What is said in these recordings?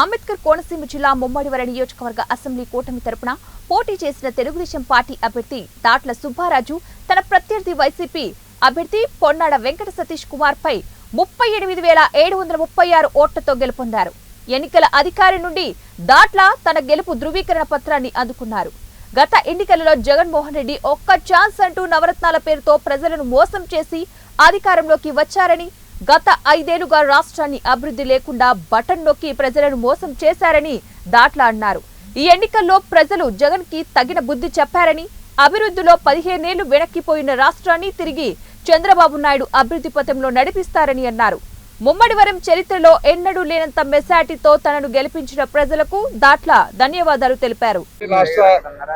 అంబేద్కర్ కోనసీమ జిల్లా ముమ్మడివర నియోజకవర్గ అసెంబ్లీ కూటమి తరపున పోటీ చేసిన తెలుగుదేశం పార్టీ అభ్యర్థి దాట్ల సుబ్బారాజు తన ప్రత్యర్థి వైసీపీ అభ్యర్థి పొన్నాడ వెంకట సతీష్ కుమార్ పై ముప్పై ఎనిమిది వేల ఏడు వందల ముప్పై ఆరు ఓట్లతో గెలుపొందారు. ఎన్నికల అధికారి నుండి దాట్ల తన గెలుపు ధృవీకరణ పత్రాన్ని అందుకున్నారు. గత ఎన్నికలలో జగన్మోహన్ రెడ్డి ఒక్క ఛాన్స్ అంటూ నవరత్నాల పేరుతో ప్రజలను మోసం చేసి అధికారంలోకి వచ్చారని గత ఐదేళ్ళుగా రాష్ట్రాన్ని అభివృద్ధి లేకుండా బటన్ నొక్కి ప్రజలను మోసం చేశారని దాట్ల అన్నారు. ఈ ఎన్నికల్లో ప్రజలు జగన్కి తగిన బుద్ధి చెప్పారని అభివృద్ధిలో పదిహేనేళ్ళు వెనక్కిపోయిన రాష్ట్రాన్ని తిరిగి చంద్రబాబు నాయుడు అభివృద్ధి పథంలో నడిపిస్తారని అన్నారు. ముమ్మడివరం చరిత్రలో ఎన్నడూ లేనంత మెసాటితో తనను గెలిపించిన ప్రజలకు దాట్ల ధన్యవాదాలు తెలిపారు. రాష్ట్ర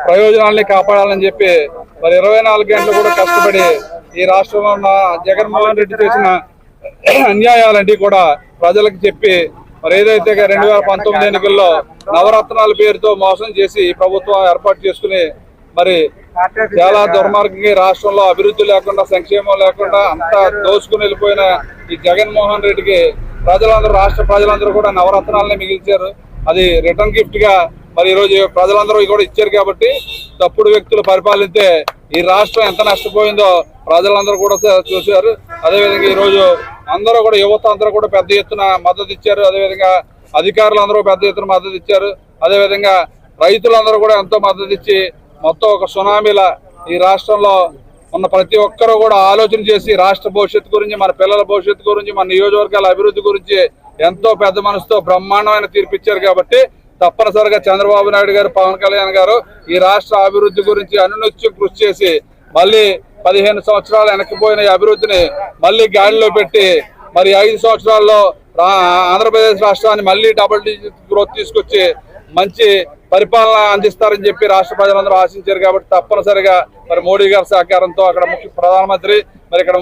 ప్రయోజనాల్ని కాపాడాలని చెప్పి మరి ఇరవై నాలుగు గంటలు కూడా కష్టపడి ఈ రాష్ట్రంలో ఉన్న జగన్మోహన్ రెడ్డి చేసిన అన్యాయాలన్నీ కూడా ప్రజలకు చెప్పి మరి ఏదైతే రెండు వేల పంతొమ్మిది ఎన్నికల్లో నవరత్నాల పేరుతో మోసం చేసి ప్రభుత్వం ఏర్పాటు చేసుకుని మరి చాలా దుర్మార్గంగా రాష్ట్రంలో అభివృద్ధి లేకుండా సంక్షేమం లేకుండా అంతా దోసుకుని వెళ్ళిపోయిన ఈ జగన్మోహన్ రెడ్డికి ప్రజలందరూ రాష్ట్ర ప్రజలందరూ కూడా నవరత్నాలని మిగిల్చారు. అది రిటర్న్ గిఫ్ట్గా మరి ఈరోజు ప్రజలందరూ కూడా ఇచ్చారు కాబట్టి తప్పుడు వ్యక్తులు పరిపాలిస్తే ఈ రాష్ట్రం ఎంత నష్టపోయిందో ప్రజలందరూ కూడా చూశారు. అదేవిధంగా ఈరోజు అందరూ కూడా యువత అందరూ కూడా పెద్ద ఎత్తున మద్దతు ఇచ్చారు. అదేవిధంగా అధికారులు అందరూ పెద్ద ఎత్తున మద్దతు ఇచ్చారు. అదేవిధంగా రైతులందరూ కూడా ఎంతో మద్దతు ఇచ్చి మొత్తం ఒక సునామీల ఈ రాష్ట్రంలో ఉన్న ప్రతి ఒక్కరూ కూడా ఆలోచన చేసి రాష్ట్ర భవిష్యత్తు గురించి మన పిల్లల భవిష్యత్తు గురించి మన నియోజకవర్గాల అభివృద్ధి గురించి ఎంతో పెద్ద మనసుతో బ్రహ్మాండమైన తీర్పు ఇచ్చారు కాబట్టి తప్పనిసరిగా చంద్రబాబు నాయుడు గారు పవన్ కళ్యాణ్ గారు ఈ రాష్ట్ర అభివృద్ధి గురించి అనునిత్యం కృషి చేసి మళ్ళీ పదిహేను సంవత్సరాలు వెనక్కిపోయిన అభివృద్ధిని మళ్ళీ గాడిలో పెట్టి మరి ఐదు సంవత్సరాల్లో ఆంధ్రప్రదేశ్ రాష్ట్రాన్ని మళ్ళీ డబుల్ డిజిట్ గ్రోత్ తీసుకొచ్చి మంచి పరిపాలన అందిస్తారని చెప్పి రాష్ట్ర ప్రజలందరూ ఆశించారు కాబట్టి తప్పనిసరిగా మరి మోడీ గారి సహకారంతో అక్కడ ముఖ్య ప్రధానమంత్రి మరి ఇక్కడ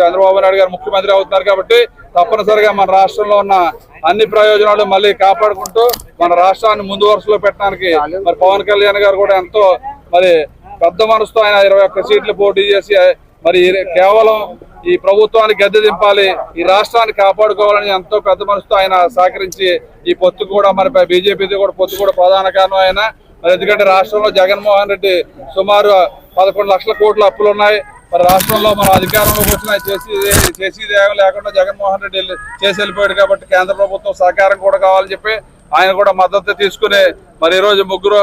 చంద్రబాబు నాయుడు గారు ముఖ్యమంత్రి అవుతున్నారు కాబట్టి తప్పనిసరిగా మన రాష్ట్రంలో ఉన్న అన్ని ప్రయోజనాలు మళ్ళీ కాపాడుకుంటూ మన రాష్ట్రాన్ని ముందు వరుసలో పెట్టడానికి మరి పవన్ కళ్యాణ్ గారు కూడా ఎంతో మరి పెద్ద మనసుతో ఆయన ఇరవై ఒక్క సీట్లు పోటీ చేసి మరి కేవలం ఈ ప్రభుత్వాన్ని గద్దె దింపాలి ఈ రాష్ట్రాన్ని కాపాడుకోవాలని ఎంతో పెద్ద మనసుతో ఆయన సహకరించి ఈ పొత్తు కూడా మరి బీజేపీది కూడా పొత్తు కూడా ప్రధాన కారణం ఆయన. మరి ఎందుకంటే రాష్ట్రంలో జగన్మోహన్ రెడ్డి సుమారు పదకొండు లక్షల కోట్ల అప్పులు ఉన్నాయి. మరి రాష్ట్రంలో మన అధికారంలోకి వచ్చిన చేసి చేసేది ఏమీ లేకుండా జగన్మోహన్ రెడ్డి వెళ్ళి- చేసి వెళ్ళిపోయాడు కాబట్టి కేంద్ర ప్రభుత్వం సహకారం కూడా కావాలని చెప్పి ఆయన కూడా మద్దతు తీసుకుని మరి ఈరోజు ముగ్గురు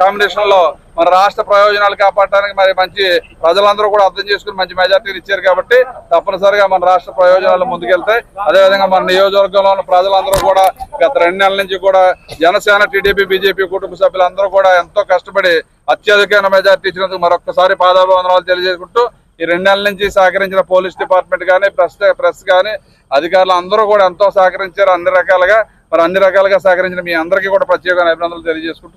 కాంబినేషన్లో మన రాష్ట్ర ప్రయోజనాలు కాపాడటానికి మరి మంచి ప్రజలందరూ కూడా అర్థం చేసుకుని మంచి మెజార్టీలు ఇచ్చారు కాబట్టి తప్పనిసరిగా మన రాష్ట్ర ప్రయోజనాలు ముందుకెళ్తాయి. అదేవిధంగా మన నియోజకవర్గంలో ఉన్న ప్రజలందరూ కూడా గత రెండు నెలల నుంచి కూడా జనసేన టీడీపీ బీజేపీ కుటుంబ సభ్యులందరూ కూడా ఎంతో కష్టపడి అత్యధికమైన మెజార్టీ ఇచ్చినందుకు మరొకసారి పాదాభివందనాలు తెలియజేసుకుంటూ ఈ రెండు నెలల నుంచి సహకరించిన పోలీస్ డిపార్ట్మెంట్ కానీ ప్రెస్ ప్రెస్ కానీ అధికారులు అందరూ కూడా ఎంతో సహకరించారు. అన్ని రకాలుగా మరి అన్ని రకాలుగా సహకరించిన మీ అందరికీ కూడా ప్రత్యేకమైన అభినందనలు తెలియజేసుకుంటూ